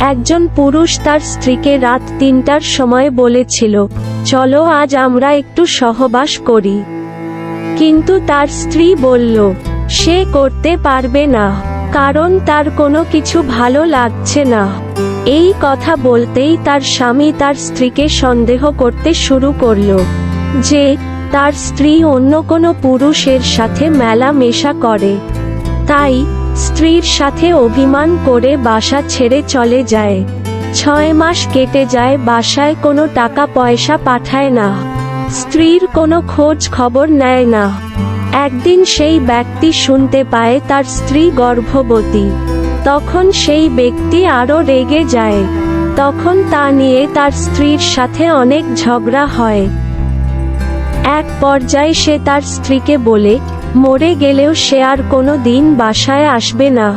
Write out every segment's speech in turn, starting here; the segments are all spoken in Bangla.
একজন পুরুষ তার স্ত্রীকে রাত তিনটার সময় বলেছিল, চলো আজ আমরা একটু সহবাস করি। কিন্তু তার স্ত্রী বলল, সে করতে পারবে না, কারণ তার কোনো কিছু ভালো লাগছে না। এই কথা বলতেই তার স্বামী তার স্ত্রীকে সন্দেহ করতে শুরু করল, যে তার স্ত্রী অন্য কোনো পুরুষের সাথে মেলা মেশা করে। তাই স্ত্রীর সাথে অভিমান করে বাসা ছেড়ে চলে যায়। ছয় মাস কেটে যায়, বাসায় কোনো টাকা পয়সা পাঠায় না। স্ত্রীর কোনো খোঁজ খবর নেয় না। একদিন সেই ব্যক্তি শুনতে পায় তার স্ত্রী গর্ভবতী। তখন সেই ব্যক্তি আরও রেগে যায়। তখন তা নিয়ে তার স্ত্রীর সাথে অনেক ঝগড়া হয়। এক পর্যায়ে সে তার স্ত্রীকে বলে মরে গেলেও সে আর কোনো দিন বাসায় আসবে না।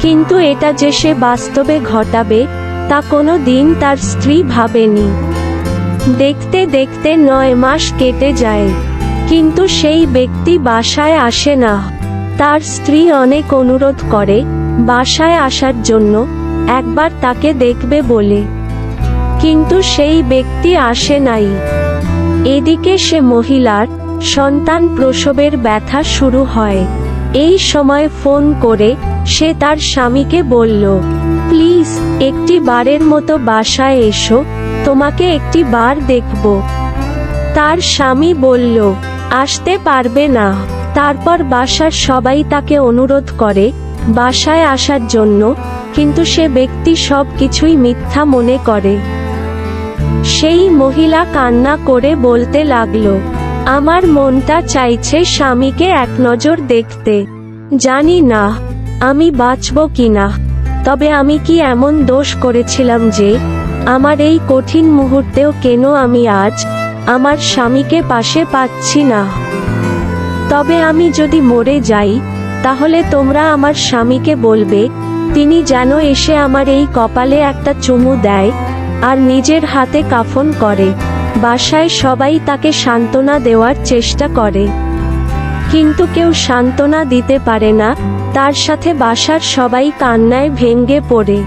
কিন্তু এটা যে সে বাস্তবে ঘটাবে, তা কোনো দিন তার স্ত্রী ভাবেনি। দেখতে দেখতে নয় মাস কেটে যায়, কিন্তু সেই ব্যক্তি বাসায় আসে না। তার স্ত্রী অনেক অনুরোধ করে, বাসায় আসার জন্য একবার তাকে দেখবে বলে। কিন্তু সেই ব্যক্তি আসে নাই। এদিকে সে মহিলার সন্তান প্রসবের ব্যথা শুরু হয়। এই সময় ফোন করে সে তার স্বামীকে বলল, প্লিজ, একটি বারের মতো বাসায় এসো, তোমাকে একটি বার দেখব। তার স্বামী বলল, আসতে পারবে না। তারপর বাসার সবাই তাকে অনুরোধ করে, বাসায় আসার জন্য, কিন্তু সে ব্যক্তি সব কিছুই মিথ্যা মনে করে। সেই মহিলা কান্না করে বলতে লাগল আমার মনটা চাইছে স্বামীকে এক নজর দেখতে। জানি না, আমি বাঁচব কিনা তবে আমি কি এমন দোষ করেছিলাম যে, আমার এই কঠিন মুহূর্তেও কেন আমি আজ আমার স্বামীকে পাশে পাচ্ছি না? তবে আমি যদি মরে যাই, তাহলে তোমরা আমার স্বামীকে বলবে, তিনি যেন এসে আমার এই কপালে একটা চুমু দেয়, আর নিজের হাতে কাফন করে। বাসায় সবাই তাকে সান্ত্বনা দেওয়ার চেষ্টা করে। কিন্তু কেউ সান্ত্বনা দিতে পারে না, তার সাথে বাসার সবাই কান্নায় ভেঙ্গে পড়ে।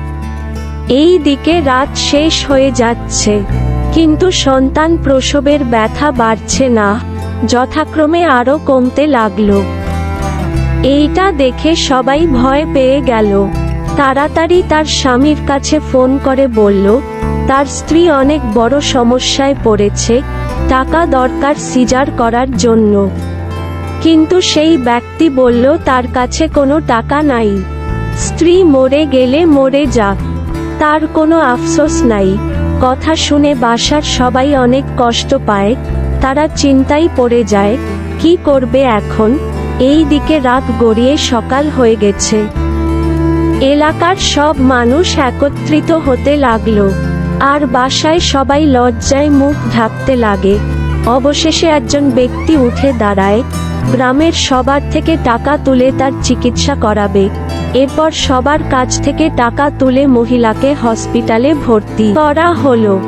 এই দিকে রাত শেষ হয়ে যাচ্ছে, কিন্তু সন্তান প্রসবের ব্যথা বাড়ছে না, যথাক্রমে আরও কমতে লাগল। এইটা দেখে সবাই ভয় পেয়ে গেল। তাড়াতাড়ি তার স্বামীর কাছে ফোন করে বলল তার স্ত্রী অনেক বড় সমস্যায় পড়েছে, টাকা দরকার সিজার করার জন্য। কিন্তু সেই ব্যক্তি বলল, তার কাছে কোনো টাকা নাই। স্ত্রী মরে গেলে মরে যাক। তার কোনো আফসোস নাই কথা শুনে বাসার সবাই অনেক কষ্ট পায়। তারা চিন্তায় পড়ে যায়, কি করবে এখন? এই দিকে রাত গড়িয়ে সকাল হয়ে গেছে এলাকার সব মানুষ একত্রিত হতে লাগল। আর বাসায় সবাই লজ্জায় মুখ ঢাকতে লাগে। অবশেষে একজন ব্যক্তি উঠে দাঁড়ায়। গ্রামের সবার থেকে টাকা তুলে তার চিকিৎসা করাবে। এরপর সবার কাছ থেকে টাকা তুলে মহিলাকে হসপিটালে ভর্তি করা হলো।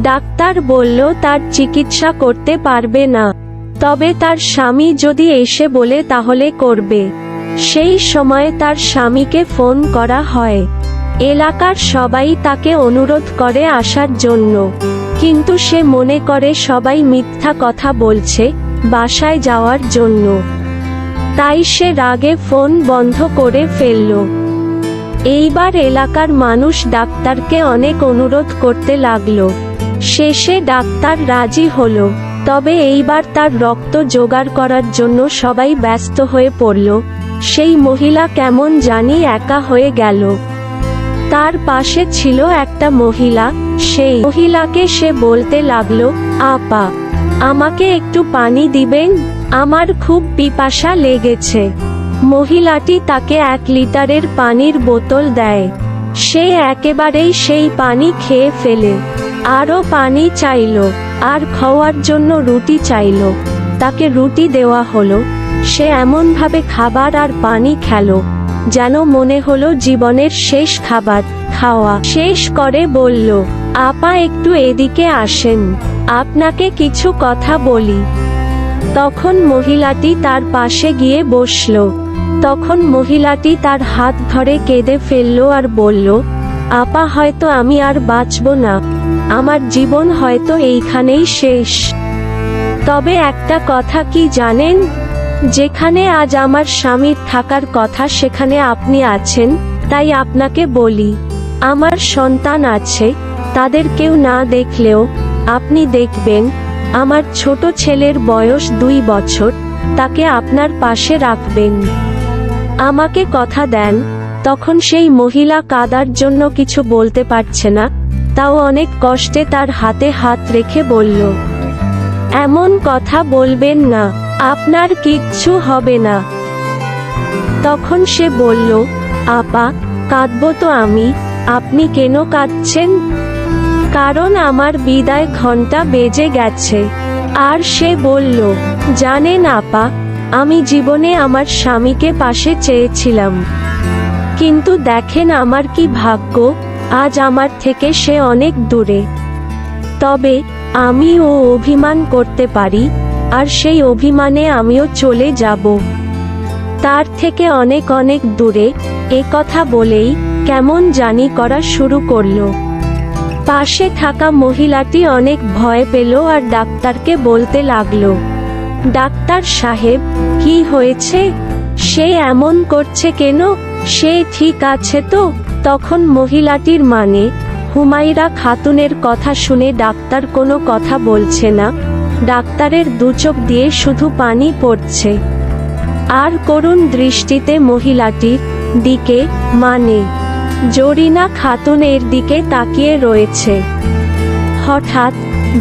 ডাক্তার বলল, তার চিকিৎসা করতে পারবে না। তবে তার স্বামী যদি এসে বলে তাহলে করবে। সেই সময় তার স্বামীকে ফোন করা হয়। এলাকার সবাই তাকে অনুরোধ করে আসার জন্য। কিন্তু সে মনে করে সবাই মিথ্যা কথা বলছে, বাসায় যাওয়ার জন্য। তাই সে রাগে ফোন বন্ধ করে ফেলল। এইবার এলাকার মানুষ ডাক্তারকে অনেক অনুরোধ করতে লাগল। শেষে ডাক্তার রাজি হলো, তবে এইবার তার রক্ত জোগাড় করার জন্য সবাই ব্যস্ত হয়ে পড়ল। সেই মহিলা কেমন জানি একা হয়ে গেল। তার পাশে ছিল একটা মহিলা। সেই মহিলাকে সে বলতে লাগল, আপা, আমাকে একটু পানি দিবেন? আমার খুব পিপাসা লেগেছে। মহিলাটি তাকে এক লিটারের পানির বোতল দেয়। সে একেবারেই সেই পানি খেয়ে ফেলে। আরও পানি চাইলো, আর খাওয়ার জন্য রুটি চাইলো। তাকে রুটি দেওয়া হলো। সে এমনভাবে খাবার আর পানি খেলো। যেন মনে হলো জীবনের শেষ খাবার, খাওয়া শেষ করে বলল, আপা একটু এদিকে আসেন, আপনাকে কিছু কথা বলি। তখন মহিলাটি তার পাশে গিয়ে বসল। তখন মহিলাটি তার হাত ধরে কেঁদে ফেলল আর বলল, আপা, হয়তো আমি আর বাঁচব না। আমার জীবন হয়তো এইখানেই শেষ। তবে একটা কথা কি জানেন যেখানে আজ আমার স্বামীর থাকার কথা সেখানে আপনি আছেন, তাই আপনাকে বলি, আমার সন্তান আছে, তাদের কেউ না দেখলেও, আপনি দেখবেন, আমার ছোট ছেলের বয়স দুই বছর, তাকে আপনার পাশে রাখবেন। আমাকে কথা দেন, তখন সেই মহিলা কাদার জন্য কিছু বলতে পারছে না, তাও অনেক কষ্টে তার হাতে হাত রেখে বলল, এমন কথা বলবেন না। আপনার কিচ্ছু হবে না। তখন সে বলল, আপা, কাঁদব তো আমি। আপনি কেন কাঁদছেন? কারণ আমার বিদায় ঘণ্টা বেজে গেছে। আর সে বলল, জানেন আপা, আমি জীবনে আমার স্বামীকে পাশে চেয়েছিলাম। কিন্তু দেখেন আমার কি ভাগ্য, আজ আমার থেকে সে অনেক দূরে। তবে আমি ও অভিমান করতে পারি আর সেই অভিমানে আমিও চলে যাব। তার থেকে অনেক অনেক দূরে, এ কথা বলেই কেমন জানি করা শুরু করল। পাশে থাকা মহিলাটি অনেক ভয় পেল আর ডাক্তারকে বলতে লাগল, ডাক্তার সাহেব, কি হয়েছে? সে এমন করছে কেন? সে ঠিক আছে তো? তখন মহিলাটির মানে হুমাইরা খাতুনের কথা শুনে ডাক্তার কোনো কথা বলছে না ডাক্তারের দুচোখ দিয়ে শুধু পানি পড়ছে। আর করুণ দৃষ্টিতে মহিলাটির দিকে মানে জরিনা খাতুনের দিকে তাকিয়ে রয়েছে। হঠাৎ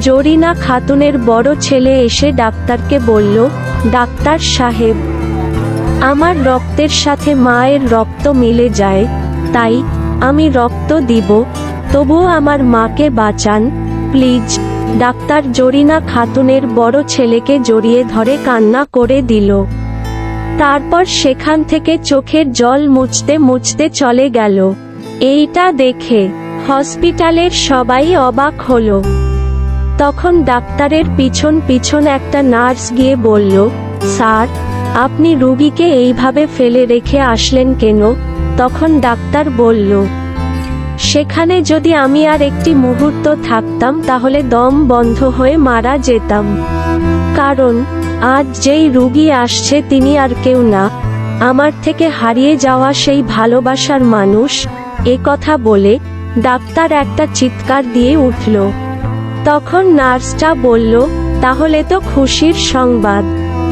জরিনা খাতুনের বড় ছেলে এসে ডাক্তারকে বলল, ডাক্তার সাহেব, আমার রক্তের সাথে মায়ের রক্ত মিলে যায়, তাই আমি রক্ত দিব, তবুও আমার মাকে বাঁচান, প্লিজ। ডাক্তার জরিনা খাতুনের বড় ছেলেকে জড়িয়ে ধরে কান্না করে দিল। তারপর সেখান থেকে চোখের জল মুছতে মুছতে চলে গেল। এইটা দেখে হসপিটালের সবাই অবাক হলো। তখন ডাক্তারের পিছন পিছন একটা নার্স গিয়ে বলল, স্যার, আপনি রুগীকে এইভাবে ফেলে রেখে আসলেন কেন? তখন ডাক্তার বলল সেখানে যদি আমি আর একটি মুহূর্ত থাকতাম, তাহলে দম বন্ধ হয়ে মারা যেতাম। কারণ, আজ যেই রুগী আসছে তিনি আর কেউ না। আমার থেকে হারিয়ে যাওয়া সেই ভালোবাসার মানুষ, এ কথা বলে ডাক্তার একটা চিৎকার দিয়ে উঠল। তখন নার্সটা বলল, তাহলে তো খুশির সংবাদ।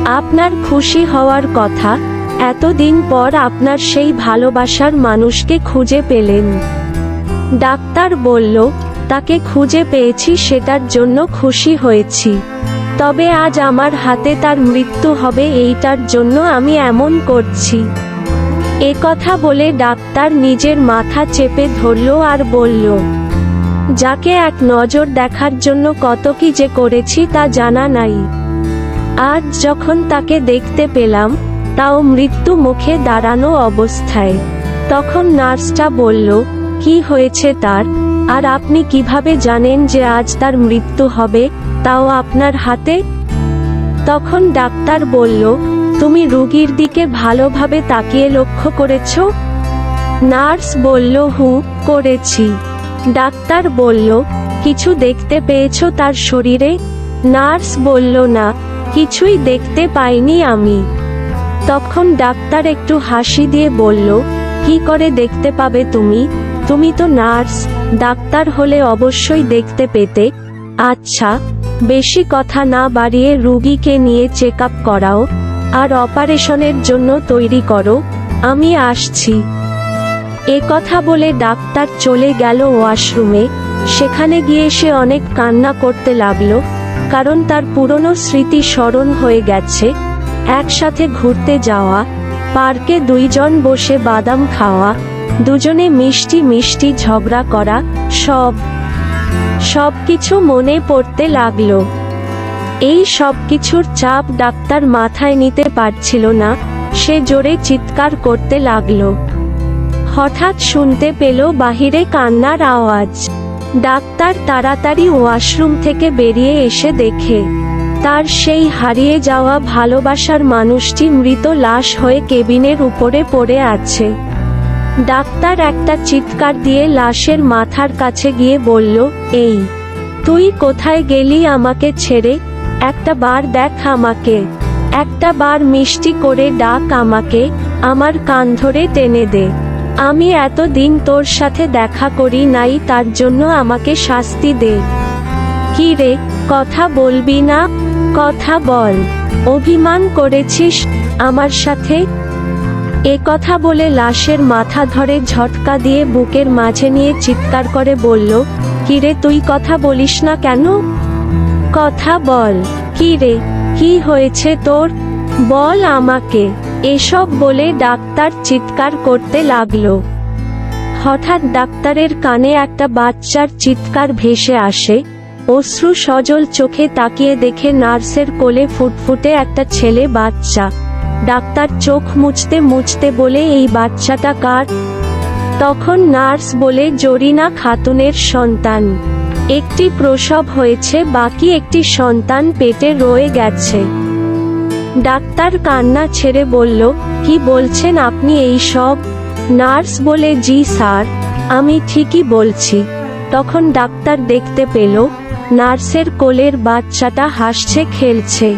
আপনার খুশি হওয়ার কথা, এতদিন পর আপনার সেই ভালোবাসার মানুষকে খুঁজে পেলেন। ডাক্তার বলল, তাকে খুঁজে পেয়েছি, সেটার জন্য খুশি হয়েছি। তবে আজ আমার হাতে তার মৃত্যু হবে, এইটার জন্য আমি এমন করছি। এ কথা বলে ডাক্তার নিজের মাথা চেপে ধরল আর বলল, যাকে এক নজর দেখার জন্য কত কি যে করেছি তা জানা নাই। আজ যখন তাকে দেখতে পেলাম, তাও মৃত্যু মুখে দাঁড়ানো অবস্থায়। তখন নার্সটা বলল কি হয়েছে তার? আর আপনি কীভাবে জানেন যে আজ তার মৃত্যু হবে? তাও আপনার হাতে? তখন ডাক্তার বলল, তুমি রুগীর দিকে ভালোভাবে তাকিয়ে লক্ষ্য করেছ? নার্স বলল, হু, করেছি। ডাক্তার বলল, কিছু দেখতে পেয়েছ তার শরীরে? নার্স বলল, না, কিছুই দেখতে পাইনি আমি। তখন ডাক্তার একটু হাসি দিয়ে বলল, কি করে দেখতে পাবে তুমি? তুমি তো নার্স, ডাক্তার হলে অবশ্যই দেখতে পেতে। আচ্ছা বেশি কথা না বাড়িয়ে রুগীকে নিয়ে চেক আপ করাও, আর অপারেশনের জন্য তৈরি করো, আমি আসছি। এ কথা বলে ডাক্তার চলে গেল ওয়াশরুমে, সেখানে গিয়ে সে অনেক কান্না করতে লাগল, কারণ তার পুরনো স্মৃতি স্মরণ হয়ে গেছে। একসাথে ঘুরতে যাওয়া, পার্কে দুইজন বসে বাদাম খাওয়া দুজনে মিষ্টি মিষ্টি ঝগড়া করা, সব সব কিছু মনে পড়তে লাগল। এই সব কিছুর চাপ ডাক্তার মাথায় নিতে পারছিল না, সে জোরে চিৎকার করতে লাগল। হঠাৎ শুনতে পেল বাহিরে কান্নার আওয়াজ। ডাক্তার তাড়াতাড়ি ওয়াশরুম থেকে বেরিয়ে এসে দেখে, তার সেই হারিয়ে যাওয়া ভালোবাসার মানুষটি মৃত লাশ হয়ে কেবিনের উপরে পড়ে আছে। ডাক্তার একটা চিৎকার দিয়ে লাশের মাথার কাছে গিয়ে বলল, এই, তুই কোথায় গেলি আমাকে ছেড়ে? একটা বার দেখ আমাকে। একটা বার মিষ্টি করে ডাক আমাকে, আমার কান ধরে টেনে দে। আমি এতদিন তোর সাথে দেখা করি নাই, তার জন্য আমাকে শাস্তি দে। কি রে, কথা বলবি না? কথা বল। অভিমান করেছিস আমার সাথে? এ কথা বলে লাশের মাথা ধরে ঝটকা দিয়ে বুকের মাঝে নিয়ে চিৎকার করে বলল কিরে তুই কথা বলিস না কেন? কথা বল, কি রে, কি হয়েছে তোর? বল আমাকে। এসব বলে ডাক্তার চিৎকার করতে লাগল। হঠাৎ ডাক্তারের কানে একটা বাচ্চার চিৎকার ভেসে আসে। অশ্রু সজল চোখে তাকিয়ে দেখে নার্সের কোলে ফুটফুটে একটা ছেলে বাচ্চা। ডাক্তার চোখ মুছতে মুছতে বলে, এই বাচ্চাটা কার? তখন নার্স বলে, জরিনা খাতুনের সন্তান। একটি প্রসব হয়েছে, বাকি একটি সন্তান পেটে রয়ে গেছে। ডাক্তার কান্না ছেড়ে বলল, কি বলছেন আপনি এই সব? নার্স বলে, জি স্যার, আমি ঠিকই বলছি। তখন ডাক্তার দেখতে পেল, নার্সের কোলের বাচ্চাটা হাসছে, খেলছে।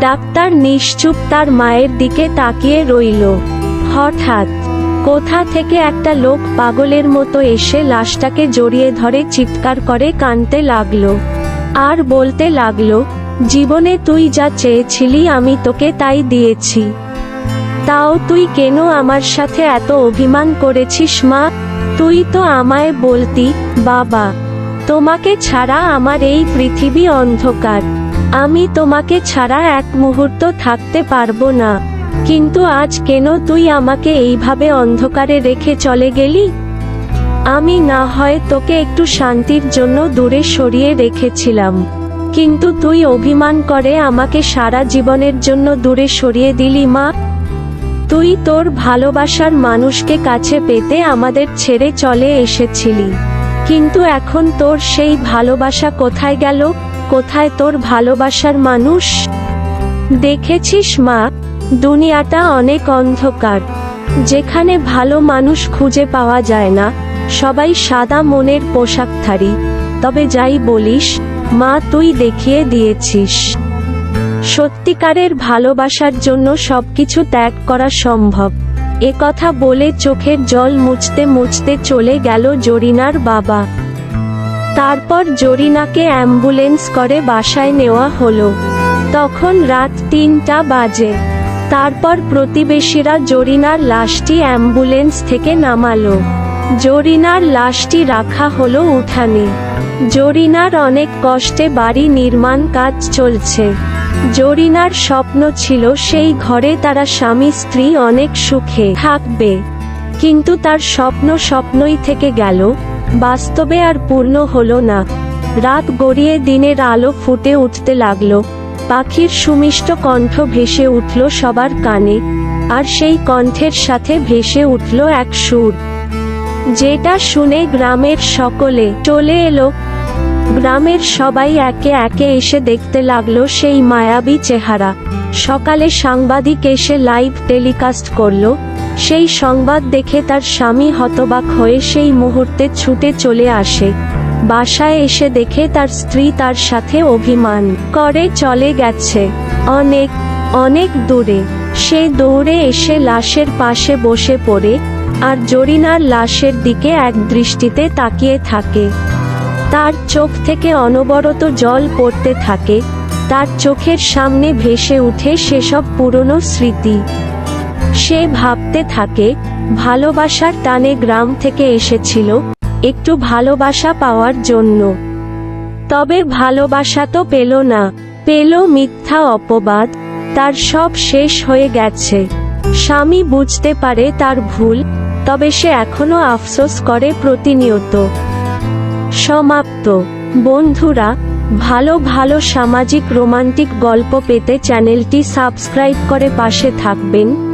ডাক্তার নিশ্চুপ তার মায়ের দিকে তাকিয়ে রইল। হঠাৎ কোথা থেকে একটা লোক পাগলের মতো এসে লাশটাকে জড়িয়ে ধরে চিৎকার করে কানতে লাগল। আর বলতে লাগল, জীবনে তুই যা চেয়েছিলি আমি তোকে তাই দিয়েছি। তাও তুই কেন আমার সাথে এত অভিমান করেছিস মা? তুই তো আমায় বলতি, বাবা। তোমাকে ছাড়া আমার এই পৃথিবী অন্ধকার। আমি তোমাকে ছাড়া এক মুহূর্ত থাকতে পারব না। কিন্তু আজ কেন তুই আমাকে এইভাবে অন্ধকারে রেখে চলে গেলি? আমি না হয় তোকে একটু শান্তির জন্য দূরে সরিয়ে রেখেছিলাম। কিন্তু তুই অভিমান করে আমাকে সারা জীবনের জন্য দূরে সরিয়ে দিলি মা। তুই তোর ভালোবাসার মানুষকে কাছে পেতে আমাদের ছেড়ে চলে এসেছিলি। কিন্তু এখন তোর সেই ভালোবাসা কোথায় গেল? কোথায় তোর ভালোবাসার মানুষ? দেখেছিস মা, দুনিয়াটা অনেক অন্ধকার। যেখানে ভালো মানুষ খুঁজে পাওয়া যায় না, সবাই সাদা মনের পোশাকধারী তবে যাই বলিস, মা তুই দেখিয়ে দিয়েছিস। সত্যিকারের ভালোবাসার জন্য সবকিছু ত্যাগ করা সম্ভব। এ কথা বলে চোখের জল মুছতে মুছতে চলে গেল জরিনার বাবা। তারপর জরিনাকে অ্যাম্বুলেন্স করে বাসায় নেওয়া হলো। তখন রাত তিনটা বাজে। তারপর প্রতিবেশীরা জরিনার লাশটি অ্যাম্বুলেন্স থেকে নামালো। জরিনার লাশটি রাখা হলো উঠানে। জরিনার অনেক কষ্টে বাড়ি নির্মাণ কাজ চলছে। জরিনার স্বপ্ন ছিল সেই ঘরে তারা স্বামী, স্ত্রী অনেক সুখে থাকবে। কিন্তু তার স্বপ্ন স্বপ্নই থেকে গেল। বাস্তবে আর পূর্ণ হলো না। রাত গড়িয়ে দিনের আলো ফুটে উঠতে লাগল। পাখির সুমিষ্ট কণ্ঠ ভেসে উঠল সবার কানে, আর সেই কণ্ঠের সাথে ভেসে উঠল এক সুর। যেটা শুনে গ্রামের সকলে চলে এলো। গ্রামের সবাই একে একে এসে দেখতে লাগল সেই মায়াবী চেহারা। সকালে সাংবাদিক এসে লাইভ টেলিকাস্ট করল। সেই সংবাদ দেখে তার স্বামী হতবাক হয়ে সেই মুহূর্তে ছুটে চলে আসে। বাসায় এসে দেখে তার স্ত্রী তার সাথে অভিমান করে চলে গেছে। অনেক অনেক দূরে। সে দৌড়ে এসে লাশের পাশে বসে পড়ে আর জরিনার লাশের দিকে এক দৃষ্টিতে তাকিয়ে থাকে। তার চোখ থেকে অনবরত জল পড়তে থাকে। তার চোখের সামনে ভেসে উঠে সেসব পুরনো স্মৃতি। সে ভাবতে থাকে, ভালোবাসার টানে গ্রাম থেকে এসেছিল, একটু ভালোবাসা পাওয়ার জন্য। তবে ভালোবাসা তো পেল না, পেল মিথ্যা অপবাদ, তার সব শেষ হয়ে গেছে। স্বামী বুঝতে পারে তার ভুল, তবে সে এখনও আফসোস করে প্রতিনিয়ত। সমাপ্ত। বন্ধুরা, ভালো ভালো সামাজিক রোমান্টিক গল্প পেতে চ্যানেলটি সাবস্ক্রাইব করে পাশে থাকবেন।